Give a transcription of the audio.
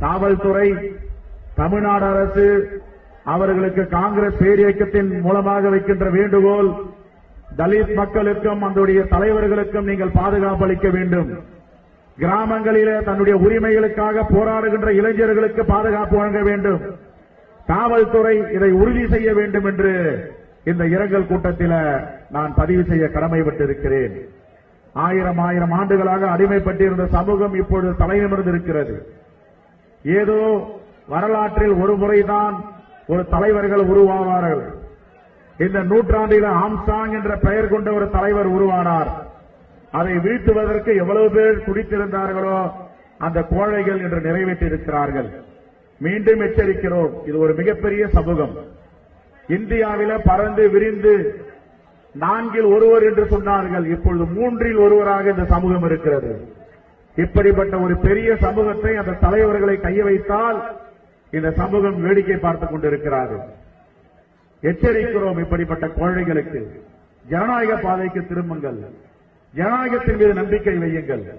காவல்துறை தமிழ்நாடு அரசு அவர்களுக்கு காங்கிரஸ் பேரியக்கத்தின் மூலமாக வைக்கின்ற வேண்டுகோள் தலித் மக்களுக்கும் அதனுடைய தலைவர்களுக்கும் நீங்கள் பாதுகாப்பு அளிக்க வேண்டும். கிராமங்களிலே தன்னுடைய உரிமைகளுக்காக போராடுகின்ற இளைஞர்களுக்கு பாதுகாப்பு வழங்க வேண்டும். காவல்துறை இதை உறுதி செய்ய வேண்டும் என்று இந்த இரங்கல் கூட்டத்தில் நான் பதிவு செய்ய கடமைப்பட்டிருக்கிறேன். ஆயிரம் ஆயிரம் ஆண்டுகளாக அடிமைப்பட்டிருந்த சமூகம் இப்பொழுது தலைநிமிர்ந்திருக்கிறது ஏதோ வரலாற்றில் ஒரு முறைதான் ஒரு தலைவர்கள் உருவாவார்கள். இந்த நூற்றாண்டில் ஆம்சாங் என்ற பெயர் கொண்ட ஒரு தலைவர் உருவானார். அதை வீழ்த்துவதற்கு எவ்வளவு பேர் துடித்திருந்தார்களோ அந்த கோழைகள் இன்று நிறைவேற்றியிருக்கிறார்கள். மீண்டும் எச்சரிக்கிறோம் இது ஒரு மிகப்பெரிய சமூகம். இந்தியாவில பறந்து விரிந்து நான்கில் ஒருவர் என்று சொன்னார்கள். இப்பொழுது மூன்றில் ஒருவராக இந்த சமூகம் இருக்கிறது. இப்படிப்பட்ட ஒரு பெரிய சமூகத்தை அந்த தலைவர்களை கைய வைத்தால் இந்த சமூகம் வேடிக்கை பார்த்துக் கொண்டிருக்கிறார்கள். எச்சரிக்கிறோம் இப்படிப்பட்ட குழந்தைகளுக்கு. ஜனநாயக பாதைக்கு திரும்புங்கள். ஜனநாயகத்தின் மீது நம்பிக்கை வையுங்கள்.